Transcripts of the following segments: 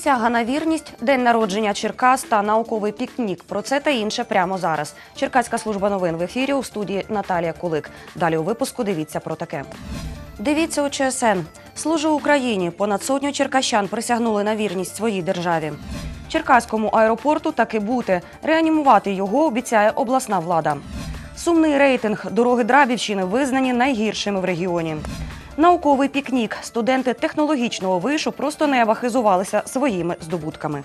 Присяга на вірність, день народження Черкас та науковий пікнік. Про це та інше прямо зараз. Черкаська служба новин в ефірі у студії Наталія Кулик. Далі у випуску дивіться про таке. Дивіться у ЧСН. Служу Україні. Понад сотню черкащан присягнули на вірність своїй державі. Черкаському аеропорту таки бути. Реанімувати його обіцяє обласна влада. Сумний рейтинг дороги Драбівщини визнані найгіршими в регіоні. Науковий пікнік. Студенти технологічного вишу просто неба хизувалися своїми здобутками.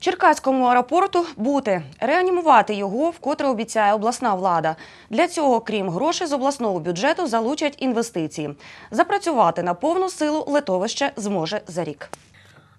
Черкаському аеропорту бути реанімувати його, вкотре обіцяє обласна влада. Для цього, крім грошей з обласного бюджету, залучать інвестиції. Запрацювати на повну силу литовище зможе за рік.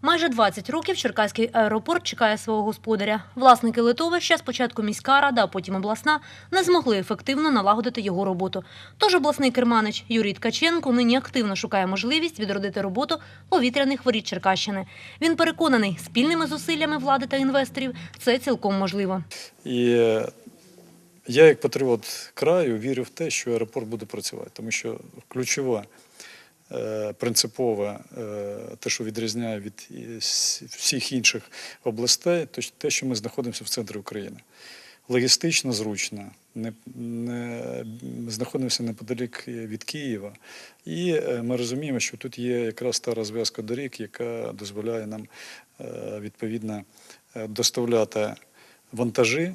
Майже 20 років Черкаський аеропорт чекає свого господаря. Власники литовища, спочатку міська рада, а потім обласна, не змогли ефективно налагодити його роботу. Тож обласний керманич Юрій Ткаченко нині активно шукає можливість відродити роботу повітряних воріт Черкащини. Він переконаний, спільними зусиллями влади та інвесторів це цілком можливо. І я, як патріот краю, вірю в те, що аеропорт буде працювати, тому що ключове, е, принципове, е, те, що відрізняє від всіх інших областей, то те, що ми знаходимося в центрі України. Логістично зручно, не, не, знаходимося неподалік від Києва. І е, ми розуміємо, що тут є якраз та розв'язка доріг, яка дозволяє нам е, відповідно е, доставляти вантажі,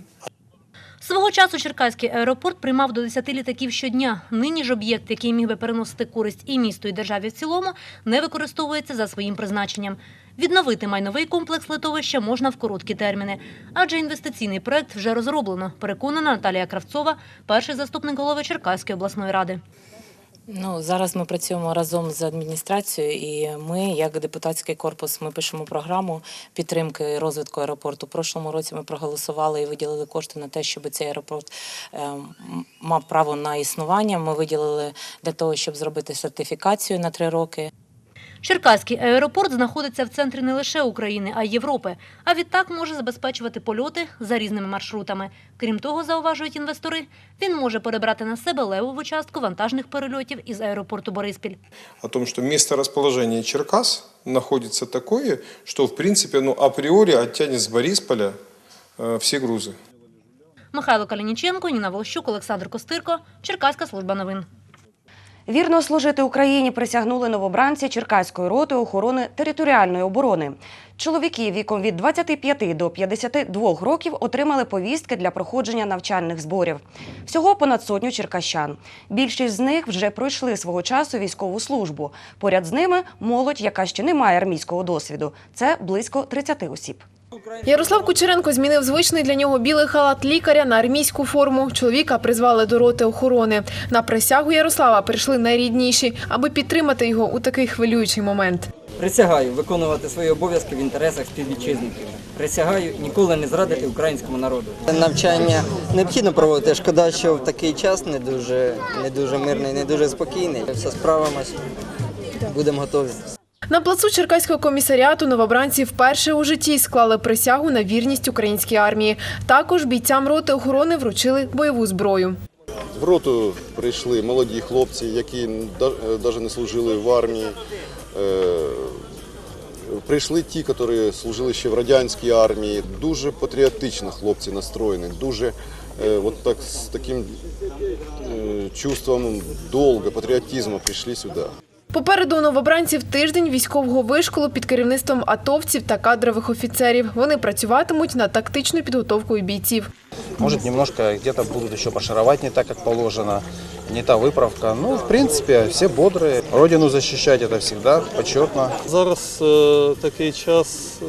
Свого часу Черкаський аеропорт приймав до 10 літаків щодня. Нині ж об'єкт, який міг би переносити користь і місту, і державі в цілому, не використовується за своїм призначенням. Відновити майновий комплекс литовища можна в короткі терміни, адже інвестиційний проект вже розроблено. Переконана Наталія Кравцова, перший заступник голови Черкаської обласної ради. Ну зараз ми працюємо разом з адміністрацією, і ми, як депутатський корпус, ми пишемо програму підтримки розвитку аеропорту. У прошлому році ми проголосували і виділили кошти на те, щоб цей аеропорт е, мав право на існування. Ми виділили для того, щоб зробити сертифікацію на три роки. Черкаський аеропорт знаходиться в центрі не лише України, а й Європи. А відтак може забезпечувати польоти за різними маршрутами. Крім того, зауважують інвестори, він може перебрати на себе левову частку вантажних перельотів із аеропорту Бориспіль. о том, что месторасположение Черкас находится такое, что в принципе ну, априори оттянет с Борисполя э, все грузы. Михайло Калініченко, Ніна Волощук, Олександр Костирко, Черкаська служба новин. Вірно служити Україні присягнули новобранці Черкаської роти охорони територіальної оборони. Чоловіки віком від 25 до 52 років отримали повістки для проходження навчальних зборів. Всього понад сотню черкащан. Більшість з них вже пройшли свого часу військову службу. Поряд з ними молодь, яка ще не має армійського досвіду. Це близько 30 осіб. Ярослав Кучеренко змінив звичний для нього білий халат лікаря на армійську форму. Чоловіка призвали до роти охорони. На присягу Ярослава прийшли найрідніші, аби підтримати його у такий хвилюючий момент. Присягаю виконувати свої обов'язки в інтересах співвітчизників. Присягаю ніколи не зрадити українському народу. Навчання необхідно проводити. Шкода, що в такий час не дуже, не дуже мирний, не дуже спокійний. Все справимось, будемо готові. На плацу Черкаського комісаріату новобранці вперше у житті склали присягу на вірність українській армії. Також бійцям роти охорони вручили бойову зброю. В роту прийшли молоді хлопці, які навіть не служили в армії. Е, Прийшли ті, які служили ще в радянській армії. Дуже патріотично хлопці настроєні, дуже е, з таким е, чувством долга, патріотизму прийшли сюди. Попереду у новобранців тиждень військового вишколу під керівництвом атовців та кадрових офіцерів. Вони працюватимуть над тактичною підготовкою бійців. Может, немножко где-то будут еще пошаровать не так, как положено, не та выправка. Ну, в принципе, все бодрые. Родину защищать это всегда почетно. Зараз е, такий час е,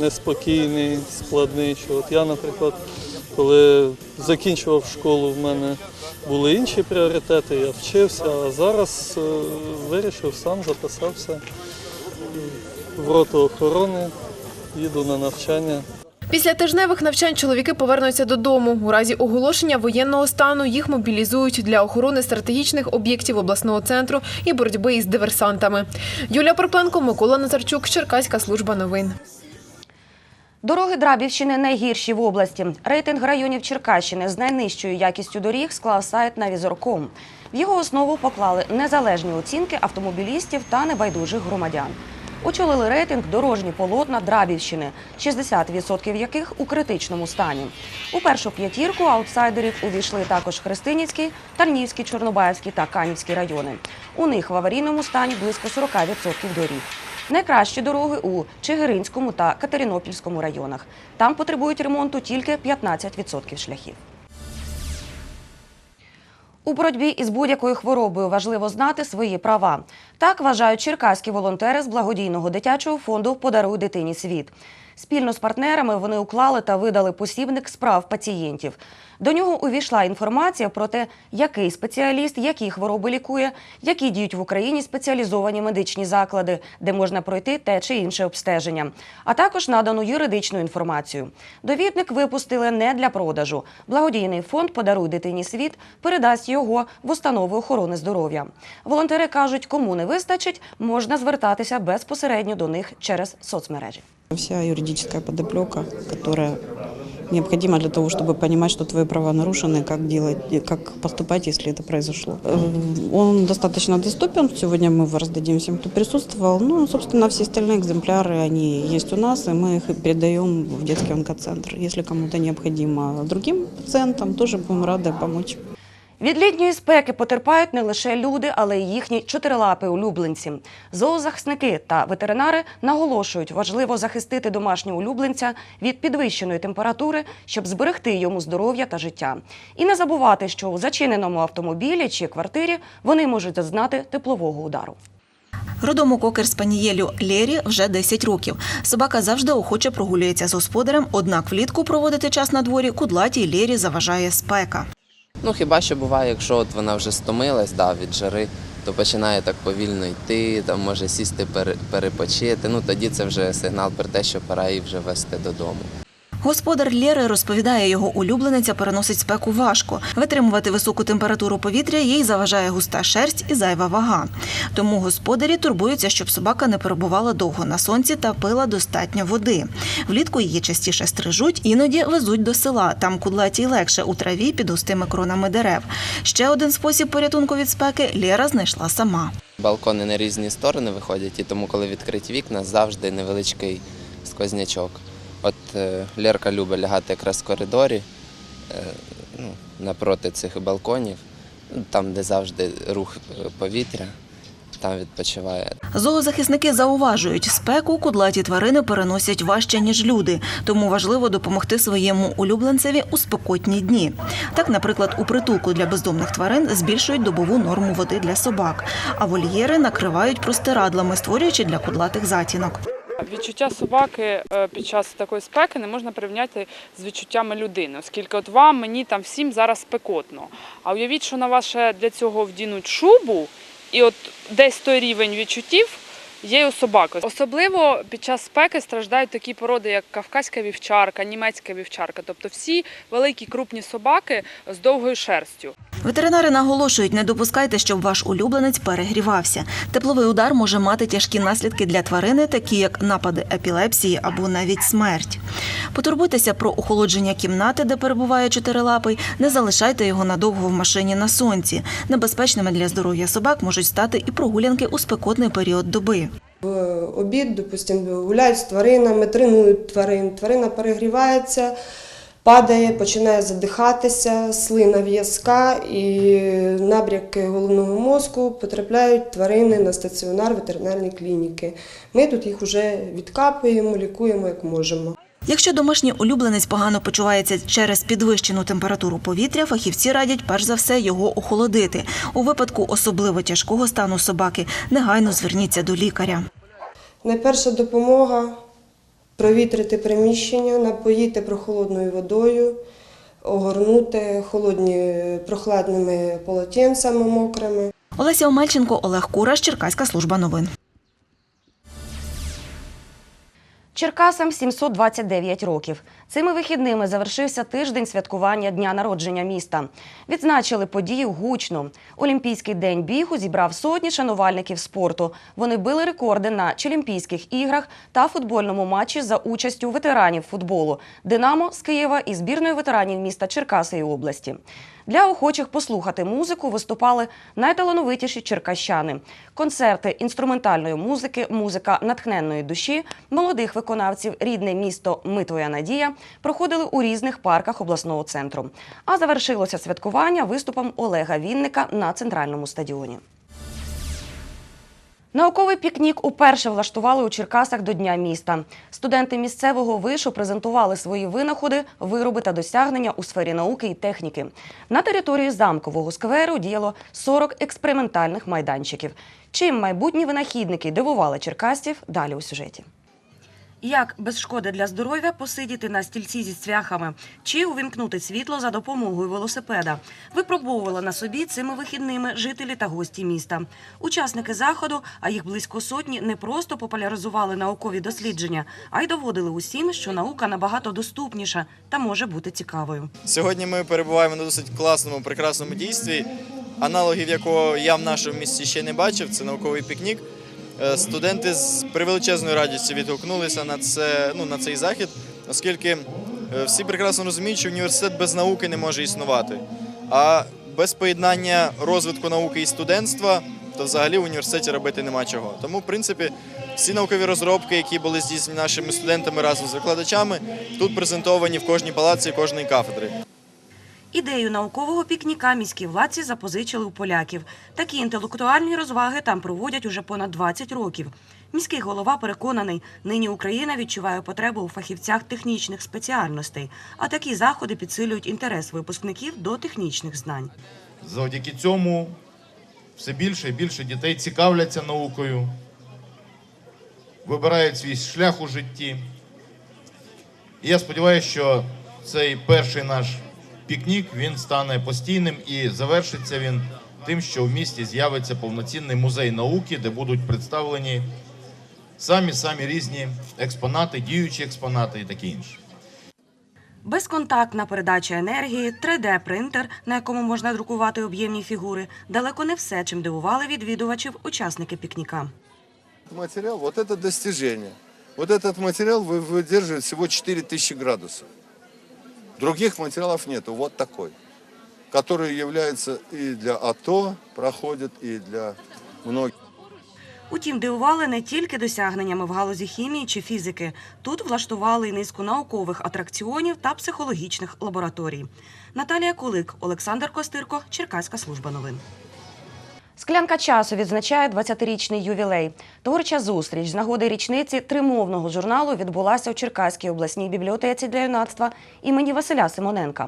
неспокійний, складний. Що от я, наприклад, коли закінчував школу, в мене були інші пріоритети, я вчився, а зараз е, вирішив сам записався в роту охорони, їду на навчання. Після тижневих навчань чоловіки повернуться додому. У разі оголошення воєнного стану їх мобілізують для охорони стратегічних об'єктів обласного центру і боротьби із диверсантами. Юлія Пропленко, Микола Назарчук, Черкаська служба новин. Дороги Драбівщини найгірші в області. Рейтинг районів Черкащини з найнижчою якістю доріг склав сайт «Навізорком». В його основу поклали незалежні оцінки автомобілістів та небайдужих громадян. очолили рейтинг дорожні полотна Драбівщини, 60% яких у критичному стані. У першу п'ятірку аутсайдерів увійшли також Христинівський, Тарнівський, Чорнобаївський та Канівський райони. У них в аварійному стані близько 40% доріг. Найкращі дороги у Чигиринському та Катеринопільському районах. Там потребують ремонту тільки 15% шляхів. У боротьбі із будь-якою хворобою важливо знати свої права. Так вважають черкаські волонтери з благодійного дитячого фонду Подаруй дитині світ. Спільно з партнерами вони уклали та видали посібник справ пацієнтів. До нього увійшла інформація про те, який спеціаліст які хвороби лікує, які діють в Україні спеціалізовані медичні заклади, де можна пройти те чи інше обстеження, а також надану юридичну інформацію. Довідник випустили не для продажу. Благодійний фонд Подаруй дитині світ передасть його в установи охорони здоров'я. Волонтери кажуть, кому не вистачить, можна звертатися безпосередньо до них через соцмережі. Вся юридическая подоплека, которая необходима для того, чтобы понимать, что твои права нарушены, как делать, как поступать, если это произошло. Э, Он достаточно доступен. Сегодня мы его раздадим всем, кто присутствовал. Ну, собственно, все остальные экземпляры, они есть у нас, и мы их передаем в детский онкоцентр. Если кому-то необходимо другим пациентам, тоже будем рады помочь. Від літньої спеки потерпають не лише люди, але й їхні чотирилапі улюбленці. Зоозахисники та ветеринари наголошують, важливо захистити домашнього улюбленця від підвищеної температури, щоб зберегти йому здоров'я та життя. І не забувати, що у зачиненому автомобілі чи квартирі вони можуть зазнати теплового удару. Родому кокер спанієлю Лєрі вже 10 років. Собака завжди охоче прогулюється з господарем, однак влітку проводити час на дворі кудлатій Лєрі заважає спека. Ну хіба що буває, якщо от вона вже стомилась да, від жари, то починає так повільно йти, там може сісти пере- перепочити. Ну тоді це вже сигнал про те, що пора її вже вести додому. Господар Лєри розповідає, його улюблениця переносить спеку важко. Витримувати високу температуру повітря їй заважає густа шерсть і зайва вага. Тому господарі турбуються, щоб собака не перебувала довго на сонці та пила достатньо води. Влітку її частіше стрижуть, іноді везуть до села. Там кудлатій легше у траві під густими кронами дерев. Ще один спосіб порятунку від спеки Лєра знайшла сама. Балкони на різні сторони виходять, і тому, коли відкриті вікна, завжди невеличкий сквознячок. От е, Лерка любить лягати якраз в коридорі, е, ну, напроти цих балконів, ну, там, де завжди рух е, повітря, там відпочиває. Зоозахисники зауважують, спеку кудлаті тварини переносять важче, ніж люди, тому важливо допомогти своєму улюбленцеві у спекотні дні. Так, наприклад, у притулку для бездомних тварин збільшують добову норму води для собак, а вольєри накривають простирадлами, створюючи для кудлатих затінок. Відчуття собаки е, під час такої спеки не можна порівняти з відчуттями людини, оскільки от вам, мені там всім зараз спекотно. А уявіть, що на вас ще для цього вдінуть шубу, і от десь той рівень відчуттів є у собаки. Особливо під час спеки страждають такі породи, як кавказька вівчарка, німецька вівчарка, тобто всі великі крупні собаки з довгою шерстю. Ветеринари наголошують, не допускайте, щоб ваш улюбленець перегрівався. Тепловий удар може мати тяжкі наслідки для тварини, такі як напади епілепсії або навіть смерть. Потурбуйтеся про охолодження кімнати, де перебуває чотирилапий, не залишайте його надовго в машині на сонці. Небезпечними для здоров'я собак можуть стати і прогулянки у спекотний період доби. В обід, допустимо, гуляють з тваринами, тренують тварин. Тварина перегрівається, падає, починає задихатися, слина в'язка і набряки головного мозку потрапляють тварини на стаціонар ветеринарної клініки. Ми тут їх вже відкапуємо, лікуємо як можемо. Якщо домашній улюбленець погано почувається через підвищену температуру повітря, фахівці радять перш за все його охолодити. У випадку особливо тяжкого стану собаки негайно зверніться до лікаря. Найперша допомога провітрити приміщення, напоїти прохолодною водою, огорнути холодні прохладними полотенцями мокрими. Олеся Омельченко, Олег Кураш, Черкаська служба новин. Черкасам 729 років. Цими вихідними завершився тиждень святкування дня народження міста. Відзначили подію гучно. Олімпійський день бігу зібрав сотні шанувальників спорту. Вони били рекорди на Челімпійських іграх та футбольному матчі за участю ветеранів футболу Динамо з Києва і збірної ветеранів міста Черкаси і області. Для охочих послухати музику виступали найталановитіші черкащани. Концерти інструментальної музики, музика натхненної душі, молодих виконавців, рідне місто Ми твоя надія проходили у різних парках обласного центру. А завершилося святкування виступом Олега Вінника на центральному стадіоні. Науковий пікнік уперше влаштували у Черкасах до Дня міста. Студенти місцевого вишу презентували свої винаходи, вироби та досягнення у сфері науки і техніки. На території замкового скверу діяло 40 експериментальних майданчиків. Чим майбутні винахідники дивували черкасців далі у сюжеті. Як без шкоди для здоров'я посидіти на стільці зі цвяхами чи увімкнути світло за допомогою велосипеда, випробовували на собі цими вихідними жителі та гості міста. Учасники заходу, а їх близько сотні, не просто популяризували наукові дослідження, а й доводили усім, що наука набагато доступніша та може бути цікавою. Сьогодні ми перебуваємо на досить класному, прекрасному дійстві, аналогів якого я в нашому місті ще не бачив. Це науковий пікнік. Е, Студенти з превеличезною радістю відгукнулися на це ну на цей захід, оскільки е, всі прекрасно розуміють, що університет без науки не може існувати. А без поєднання розвитку науки і студентства, то взагалі в університеті робити нема чого. Тому, в принципі, всі наукові розробки, які були здійснені нашими студентами разом з викладачами, тут презентовані в кожній палаці і кожній кафедрі. Ідею наукового пікніка міські владці запозичили у поляків. Такі інтелектуальні розваги там проводять уже понад 20 років. Міський голова переконаний, нині Україна відчуває потребу у фахівцях технічних спеціальностей, а такі заходи підсилюють інтерес випускників до технічних знань. Завдяки цьому все більше і більше дітей цікавляться наукою, вибирають свій шлях у житті. І я сподіваюся, що цей перший наш пікнік він стане постійним і завершиться він тим, що в місті з'явиться повноцінний музей науки, де будуть представлені самі самі різні експонати, діючі експонати і таке інше. Безконтактна передача енергії, 3D-принтер, на якому можна друкувати об'ємні фігури, далеко не все, чим дивували відвідувачів учасники пікніка. материал, вот это достижение. Вот этот материал вы- выдерживает всего 4000 градусов. Других материалов нету, вот такой. Который является и для АТО, проходит, и для многих. Утім, дивували не тільки досягненнями в галузі хімії чи фізики. Тут влаштували й низку наукових атракціонів та психологічних лабораторій. Наталія Кулик, Олександр Костирко, Черкаська служба новин. Склянка часу відзначає 20-річний ювілей. Творча зустріч з нагоди річниці тримовного журналу відбулася у Черкаській обласній бібліотеці для юнацтва імені Василя Симоненка.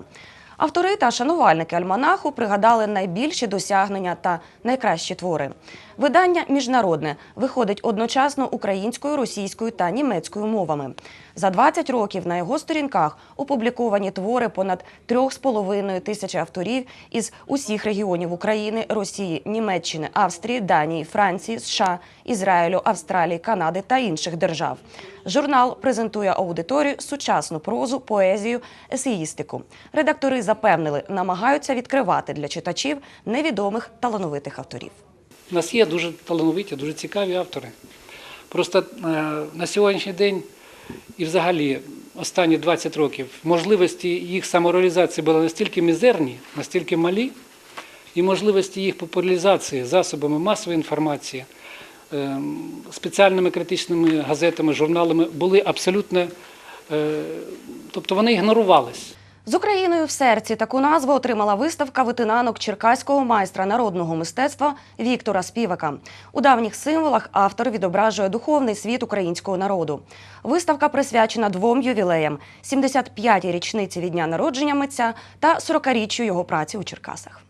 Автори та шанувальники альманаху пригадали найбільші досягнення та найкращі твори. Видання міжнародне виходить одночасно українською, російською та німецькою мовами. За 20 років на його сторінках опубліковані твори понад 3,5 тисячі авторів із усіх регіонів України, Росії, Німеччини, Австрії, Данії, Франції, США, Ізраїлю, Австралії, Канади та інших держав. Журнал презентує аудиторію сучасну прозу, поезію, есеїстику. Редактори запевнили, намагаються відкривати для читачів невідомих талановитих авторів. У нас є дуже талановиті, дуже цікаві автори. Просто е, на сьогоднішній день і взагалі останні 20 років можливості їх самореалізації були настільки мізерні, настільки малі, і можливості їх популяризації засобами масової інформації, е, спеціальними критичними газетами, журналами були абсолютно, е, тобто вони ігнорувались. З Україною в серці таку назву отримала виставка витинанок черкаського майстра народного мистецтва Віктора Співака. У давніх символах автор відображує духовний світ українського народу. Виставка присвячена двом ювілеям: 75-й річниці від дня народження митця та 40-річчю його праці у Черкасах.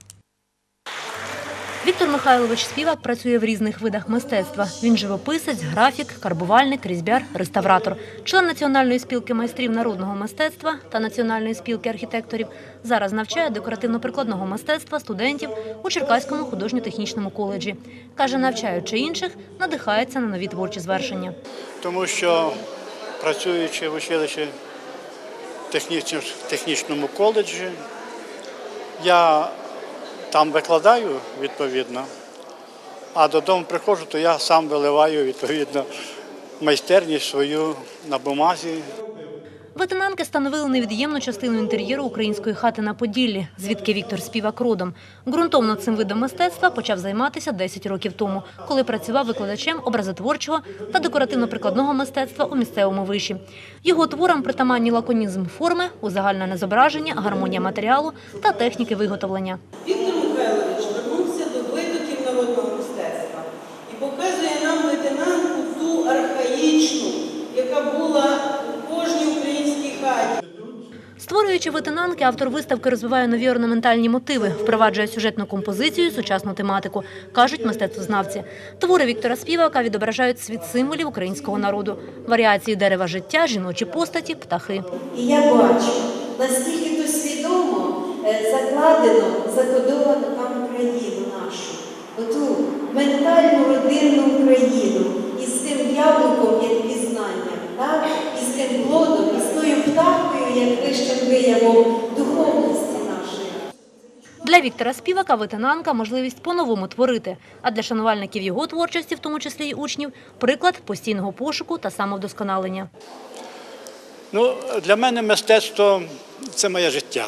Віктор Михайлович Співак працює в різних видах мистецтва. Він живописець, графік, карбувальник, різьбяр, реставратор, член Національної спілки майстрів народного мистецтва та Національної спілки архітекторів. Зараз навчає декоративно-прикладного мистецтва студентів у Черкаському художньо-технічному коледжі. Каже, навчаючи інших, надихається на нові творчі звершення. тому що працюючи в училищі технічному, коледжі, я там викладаю відповідно, а додому приходжу, то я сам виливаю відповідно майстерність свою на бумазі. Ветенанки становили невід'ємну частину інтер'єру української хати на Поділлі, звідки Віктор Співак родом. Ґрунтовно цим видом мистецтва почав займатися 10 років тому, коли працював викладачем образотворчого та декоративно-прикладного мистецтва у місцевому виші. Його творам притаманні лаконізм форми, узагальнене зображення, гармонія матеріалу та техніки виготовлення. Віктор Михайлович вернувся до витоків народного мистецтва і показує нам лейтенантку ту архаїчну, яка була у кожній українській хаті. Створюючи ветенанки, автор виставки розвиває нові орнаментальні мотиви, впроваджує сюжетну композицію, і сучасну тематику, кажуть мистецтвознавці. Твори Віктора Співака відображають світ символів українського народу, варіації дерева життя, жіночі постаті, птахи. І я бачу, наскільки то свідомо е, закладено, закодовано там Україну нашу, оту ментальну родинну Україну із тим яблуком, як пізнання, так? і з тим плодом, і з тою птахою, як вищим виявом духовності нашої. Для Віктора Співака ветенанка – можливість по-новому творити, а для шанувальників його творчості, в тому числі й учнів, приклад постійного пошуку та самовдосконалення. Ну, для мене мистецтво це моє життя.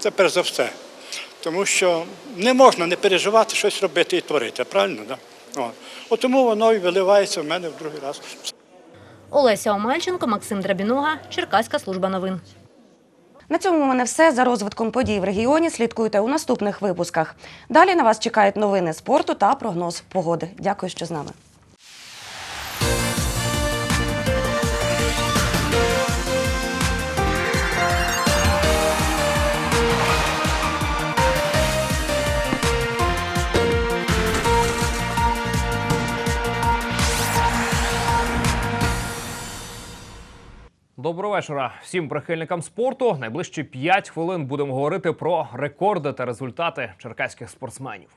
Це перш за все. Тому що не можна не переживати щось робити і творити, правильно? Да? От. От тому воно і виливається в мене в другий раз. Олеся Омельченко, Максим Драбінога, Черкаська служба новин. На цьому у мене все. За розвитком подій в регіоні слідкуйте у наступних випусках. Далі на вас чекають новини спорту та прогноз погоди. Дякую, що з нами. Доброго вечора всім прихильникам спорту. Найближчі 5 хвилин будемо говорити про рекорди та результати черкаських спортсменів.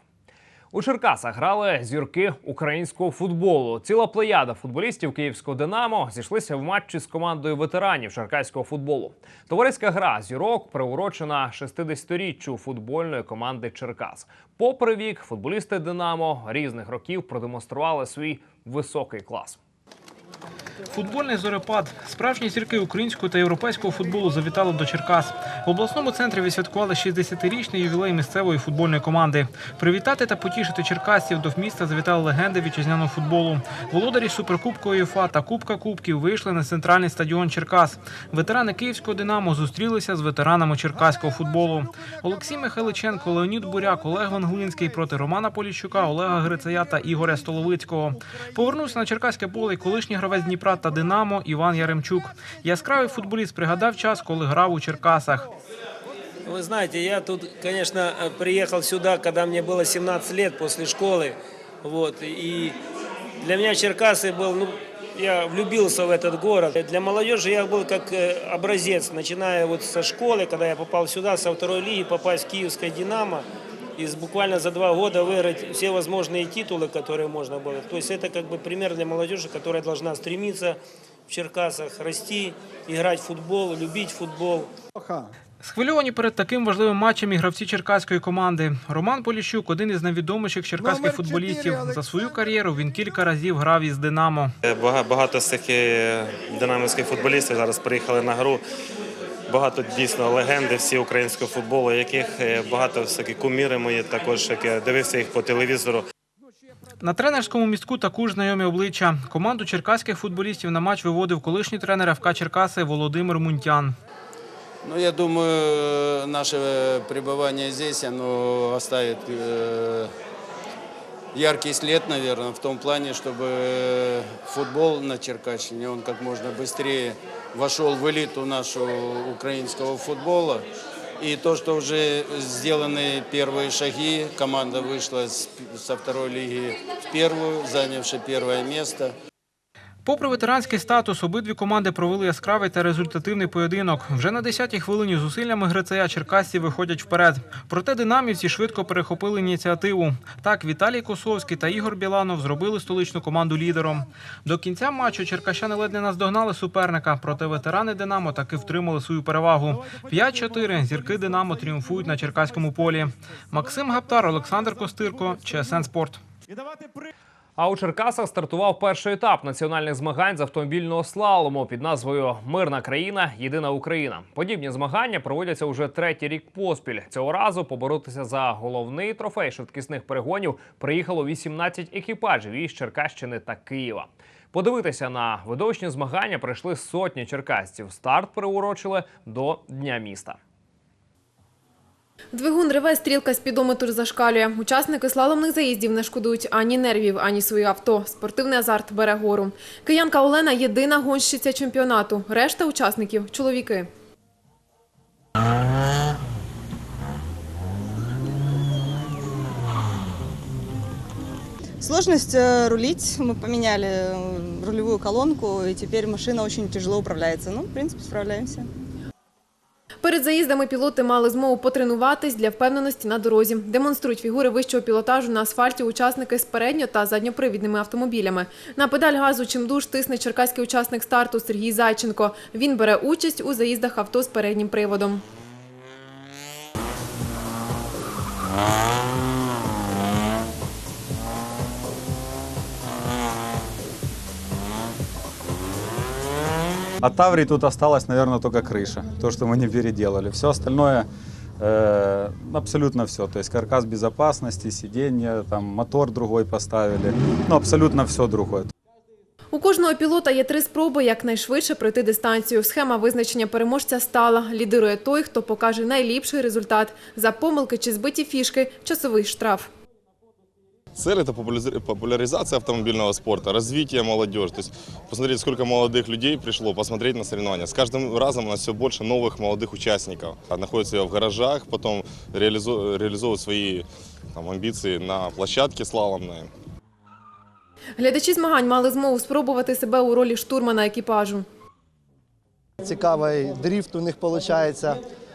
У Черкасах грали зірки українського футболу. Ціла плеяда футболістів київського Динамо зійшлися в матчі з командою ветеранів черкаського футболу. Товариська гра зірок приурочена 60-річчю футбольної команди Черкас. Попри вік, футболісти Динамо різних років продемонстрували свій високий клас. Футбольний зорепад. Справжні зірки українського та європейського футболу завітали до Черкас. В обласному центрі відсвяткували 60-річний ювілей місцевої футбольної команди. Привітати та потішити черкасців до міста завітали легенди вітчизняного футболу. Володарі суперкубку УЄФА та Кубка Кубків вийшли на центральний стадіон Черкас. Ветерани київського Динамо зустрілися з ветеранами черкаського футболу. Олексій Михайличенко, Леонід Буряк, Олег Вангулінський проти Романа Поліщука, Олега Грицая та Ігоря Столовицького. Повернувся на черкаське поле колишній гравець Дніпра та Динамо Іван Яремчук. Яскравий футболіст пригадав час, коли грав у Черкасах. Вы знаете, я тут, конечно, э, приехал сюда, когда мне было 17 лет после школы. Вот, и для меня Черкасы был, ну, я влюбился в этот город. Для молодежи я был как э, образец, начиная вот со школы, когда я попал сюда, со второй лиги, попасть в Киевское «Динамо». И с- буквально за два года выиграть все возможные титулы, которые можно было. То есть это как бы пример для молодежи, которая должна стремиться в Черкасах расти, играть в футбол, любить футбол. Схвильовані перед таким важливим матчем і гравці черкаської команди. Роман Поліщук один із найвідоміших черкаських футболістів. За свою кар'єру він кілька разів грав із Динамо. Бага- Багато з цих е, динамівських футболістів зараз приїхали на гру. Багато дійсно легенди всі українського футболу, яких е, багато всякі куміри мої також, як я дивився їх по телевізору. На тренерському містку також знайомі обличчя. Команду черкаських футболістів на матч виводив колишній тренер ФК Черкаси Володимир Мунтян. Ну, я думаю, наше пребывание здесь, оно оставит э, яркий след, наверное, в том плане, чтобы футбол на Черкащине, он как можно быстрее вошел в элиту нашего украинского футбола. И то, что уже сделаны первые шаги, команда вышла с- со второй лиги в первую, занявши первое место. Попри ветеранський статус, обидві команди провели яскравий та результативний поєдинок. Вже на 10-й хвилині зусиллями Грицея черкасці виходять вперед. Проте динамівці швидко перехопили ініціативу. Так, Віталій Косовський та Ігор Біланов зробили столичну команду лідером. До кінця матчу черкащани ледь не наздогнали суперника, проте ветерани Динамо таки втримали свою перевагу. 5-4 зірки Динамо тріумфують на черкаському полі. Максим Гаптар, Олександр Костирко, ЧСН Спорт. А у Черкасах стартував перший етап національних змагань з автомобільного слалому під назвою Мирна країна, єдина Україна. Подібні змагання проводяться уже третій рік поспіль. Цього разу поборотися за головний трофей швидкісних перегонів приїхало 18 екіпажів із Черкащини та Києва. Подивитися на видовищні змагання прийшли сотні черкасців. Старт приурочили до Дня міста. Двигун реве, стрілка спідометр зашкалює. Учасники слаломних заїздів не шкодують ані нервів, ані своє авто. Спортивний азарт бере гору. Киянка Олена – єдина гонщиця чемпіонату. Решта учасників – чоловіки. Сложность э, рулить. Мы поменяли э, рулевую колонку, и теперь машина очень тяжело управляется. Ну, в принципе, справляемся. Перед заїздами пілоти мали змогу потренуватись для впевненості на дорозі. Демонструють фігури вищого пілотажу на асфальті учасники з передньо- та задньопривідними автомобілями. На педаль газу чимдуж тисне черкаський учасник старту Сергій Зайченко. Він бере участь у заїздах авто з переднім приводом. От Таврии тут осталась, наверное, только крыша. То, что мы не переделали. Все остальное э, абсолютно все. То есть каркас безопасности, сиденье, там мотор другой поставили. Ну, абсолютно все другое. У кожного пілота є три спроби якнайшвидше пройти дистанцію. Схема визначення переможця стала. Лідирує той, хто покаже найліпший результат. За помилки чи збиті фішки – часовий штраф. Цель – это популяри- популяризация автомобильного спорта, развитие молодежи. То есть посмотреть, сколько молодых людей пришло посмотреть на соревнования. С каждым разом у нас все больше новых молодых участников. А Находятся в гаражах, потом реализу- реализовывают свои там, амбиции на площадке слаломной. Глядачі змагань мали змогу спробувати себе у ролі штурмана екіпажу. Цікавий дріфт у них виходить.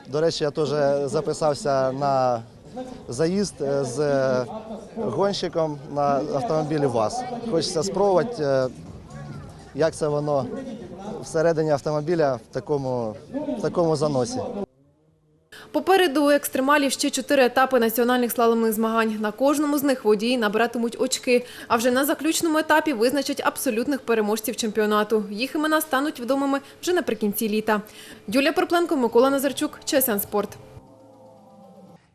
До речі, я теж записався на заїзд е, з гонщиком на автомобілі ВАЗ. Хочеться спробувати, е, як це воно всередині автомобіля в такому, в такому заносі. Попереду у екстремалів ще чотири етапи національних слаломних змагань. На кожному з них водії набиратимуть очки. А вже на заключному етапі визначать абсолютних переможців чемпіонату. Їх імена стануть відомими вже наприкінці літа. Юлія Порпленко, Микола Назарчук, ЧСН Спорт.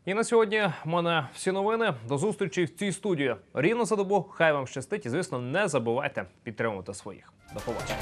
І на сьогодні в мене всі новини. До зустрічі в цій студії. Рівно за добу. Хай вам щастить і, звісно, не забувайте підтримувати своїх. До побачення.